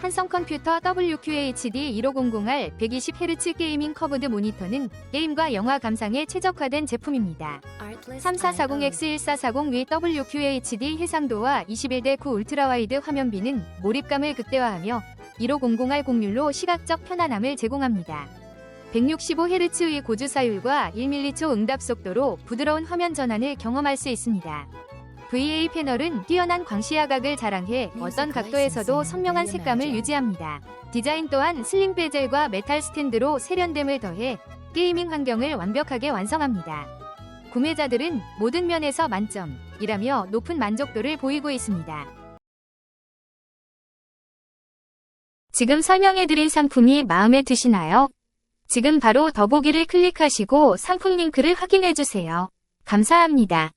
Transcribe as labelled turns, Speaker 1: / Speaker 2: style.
Speaker 1: 한성 컴퓨터 WQHD 1500R 120Hz 게이밍 커브드 모니터는 게임과 영화 감상에 최적화된 제품입니다. 3440X1440 위 WQHD 해상도와 21대 9 울트라와이드 화면비는 몰입감을 극대화하며 1500R 공률로 시각적 편안함을 제공합니다. 165Hz의 고주사율과 1m초 응답 속도로 부드러운 화면 전환을 경험할 수 있습니다. VA 패널은 뛰어난 광시야각을 자랑해 어떤 각도에서도 선명한 색감을 유지합니다. 디자인 또한 슬림 베젤과 메탈 스탠드로 세련됨을 더해 게이밍 환경을 완벽하게 완성합니다. 구매자들은 모든 면에서 만점이라며 높은 만족도를 보이고 있습니다. 지금 설명해드린 상품이 마음에 드시나요? 지금 바로 더보기를 클릭하시고 상품 링크를 확인해주세요. 감사합니다.